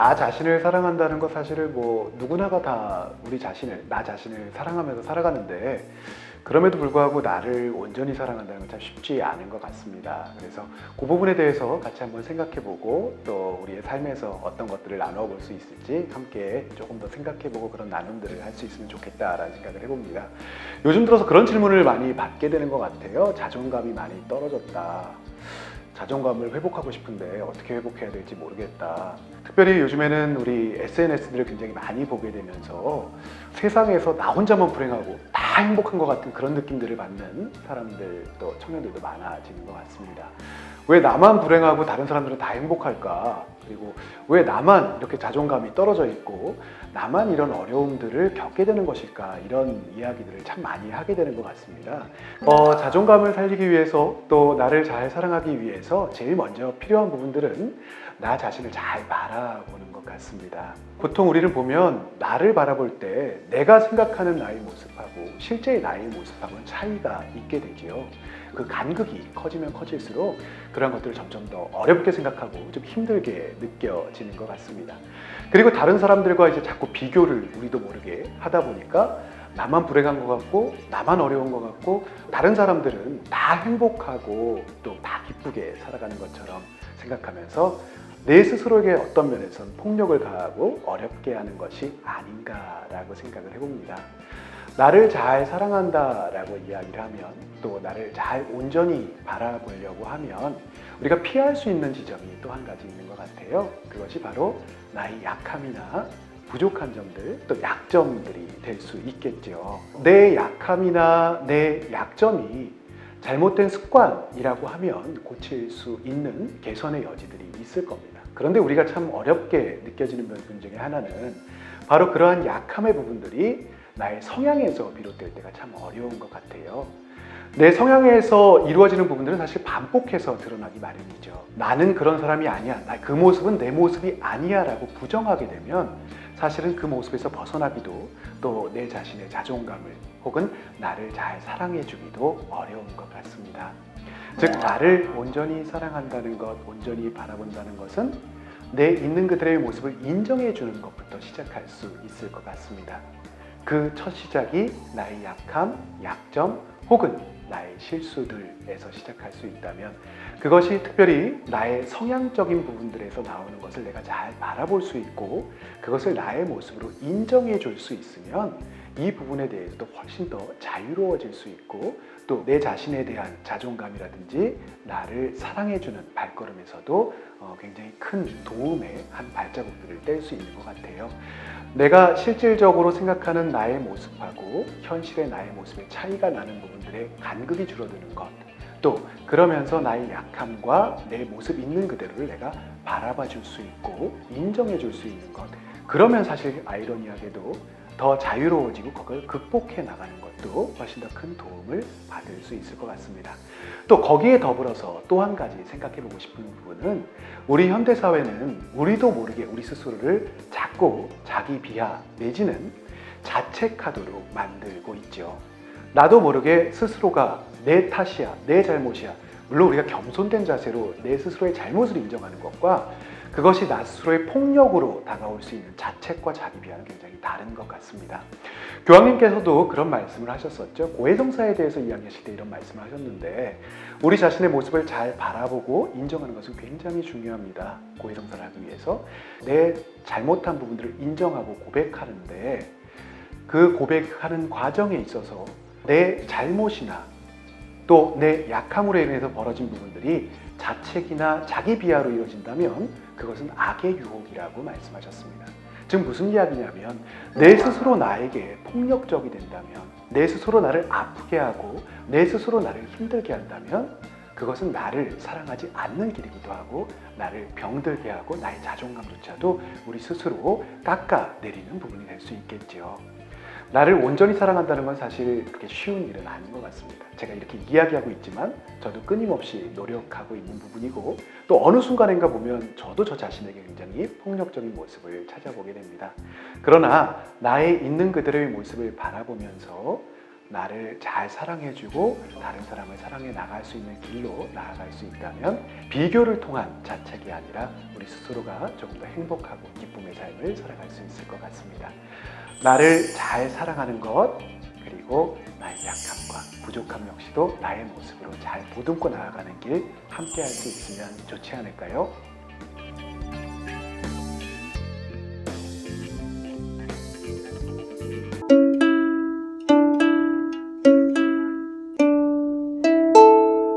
나 자신을 사랑한다는 것 사실을 뭐 누구나가 다 우리 자신을 나 자신을 사랑하면서 살아가는데 그럼에도 불구하고 나를 온전히 사랑한다는 건 참 쉽지 않은 것 같습니다. 그래서 그 부분에 대해서 같이 한번 생각해보고 또 우리의 삶에서 어떤 것들을 나눠볼 수 있을지 함께 조금 더 생각해보고 그런 나눔들을 할 수 있으면 좋겠다라는 생각을 해봅니다. 요즘 들어서 그런 질문을 많이 받게 되는 것 같아요. 자존감이 많이 떨어졌다. 자존감을 회복하고 싶은데 어떻게 회복해야 될지 모르겠다. 특별히 요즘에는 우리 SNS들을 굉장히 많이 보게 되면서 세상에서 나 혼자만 불행하고 다 행복한 것 같은 그런 느낌들을 받는 사람들 또 청년들도 많아지는 것 같습니다. 왜 나만 불행하고 다른 사람들은 다 행복할까? 그리고 왜 나만 이렇게 자존감이 떨어져 있고 나만 이런 어려움들을 겪게 되는 것일까? 이런 이야기들을 참 많이 하게 되는 것 같습니다. 어, 자존감을 살리기 위해서 또 나를 잘 사랑하기 위해서 제일 먼저 필요한 부분들은 나 자신을 잘 바라보는 것 같습니다. 보통 우리를 보면 나를 바라볼 때 내가 생각하는 나의 모습하고 실제의 나의 모습하고는 차이가 있게 되지요. 그 간극이 커지면 커질수록 그런 것들을 점점 더 어렵게 생각하고 좀 힘들게 느껴지는 것 같습니다. 그리고 다른 사람들과 이제 자꾸 비교를 우리도 모르게 하다 보니까 나만 불행한 것 같고 나만 어려운 것 같고 다른 사람들은 다 행복하고 또 다 기쁘게 살아가는 것처럼 생각하면서 내 스스로에게 어떤 면에서는 폭력을 가하고 어렵게 하는 것이 아닌가라고 생각을 해봅니다. 나를 잘 사랑한다라고 이야기를 하면 또 나를 잘 온전히 바라보려고 하면 우리가 피할 수 있는 지점이 또 한 가지 있는 것 같아요. 그것이 바로 나의 약함이나 부족한 점들 또 약점들이 될 수 있겠죠. 내 약함이나 내 약점이 잘못된 습관이라고 하면 고칠 수 있는 개선의 여지들이 있을 겁니다. 그런데 우리가 참 어렵게 느껴지는 부분 중에 하나는 바로 그러한 약함의 부분들이 나의 성향에서 비롯될 때가 참 어려운 것 같아요. 내 성향에서 이루어지는 부분들은 사실 반복해서 드러나기 마련이죠. 나는 그런 사람이 아니야. 나 그 모습은 내 모습이 아니야. 라고 부정하게 되면 사실은 그 모습에서 벗어나기도 또 내 자신의 자존감을 혹은 나를 잘 사랑해주기도 어려운 것 같습니다. 즉, 나를 온전히 사랑한다는 것, 온전히 바라본다는 것은 내 있는 그들의 모습을 인정해주는 것부터 시작할 수 있을 것 같습니다. 그 첫 시작이 나의 약함, 약점 혹은 나의 실수들에서 시작할 수 있다면 그것이 특별히 나의 성향적인 부분들에서 나오는 것을 내가 잘 바라볼 수 있고 그것을 나의 모습으로 인정해 줄 수 있으면 이 부분에 대해서도 훨씬 더 자유로워질 수 있고 또 내 자신에 대한 자존감이라든지 나를 사랑해주는 발걸음에서도 어, 굉장히 큰 도움의 한 발자국들을 뗄 수 있는 것 같아요. 내가 실질적으로 생각하는 나의 모습하고 현실의 나의 모습의 차이가 나는 부분들의 간극이 줄어드는 것. 또 그러면서 나의 약함과 내 모습 있는 그대로를 내가 바라봐 줄 수 있고 인정해 줄 수 있는 것. 그러면 사실 아이러니하게도 더 자유로워지고 그걸 극복해 나가는 것도 훨씬 더 큰 도움을 받을 수 있을 것 같습니다. 또 거기에 더불어서 또 한 가지 생각해 보고 싶은 부분은 우리 현대 사회는 우리도 모르게 우리 스스로를 자꾸 자기 비하 내지는 자책하도록 만들고 있죠. 나도 모르게 스스로가 내 탓이야, 내 잘못이야. 물론 우리가 겸손된 자세로 내 스스로의 잘못을 인정하는 것과 그것이 나 스스로의 폭력으로 다가올 수 있는 자책과 비하는 굉장히 다른 것 같습니다. 교황님께서도 그런 말씀을 하셨었죠. 고해성사에 대해서 이야기하실 때 이런 말씀을 하셨는데 우리 자신의 모습을 잘 바라보고 인정하는 것은 굉장히 중요합니다. 고해성사를 하기 위해서 내 잘못한 부분들을 인정하고 고백하는데 그 고백하는 과정에 있어서 내 잘못이나 또 내 약함으로 인해서 벌어진 부분들이 자책이나 자기 비하로 이루어진다면 그것은 악의 유혹이라고 말씀하셨습니다. 즉 무슨 이야기냐면 내 스스로 나에게 폭력적이 된다면 내 스스로 나를 아프게 하고 내 스스로 나를 힘들게 한다면 그것은 나를 사랑하지 않는 길이기도 하고 나를 병들게 하고 나의 자존감조차도 우리 스스로 깎아내리는 부분이 될 수 있겠지요. 나를 온전히 사랑한다는 건 사실 그렇게 쉬운 일은 아닌 것 같습니다. 제가 이렇게 이야기하고 있지만 저도 끊임없이 노력하고 있는 부분이고 또 어느 순간인가 보면 저도 저 자신에게 굉장히 폭력적인 모습을 찾아보게 됩니다. 그러나 나의 있는 그대로의 모습을 바라보면서 나를 잘 사랑해주고 다른 사람을 사랑해 나갈 수 있는 길로 나아갈 수 있다면 비교를 통한 자책이 아니라 우리 스스로가 조금 더 행복하고 기쁨의 삶을 살아갈 수 있을 것 같습니다. 나를 잘 사랑하는 것 그리고 나의 약함과 부족함 역시도 나의 모습으로 잘 보듬고 나아가는 길 함께 할 수 있으면 좋지 않을까요?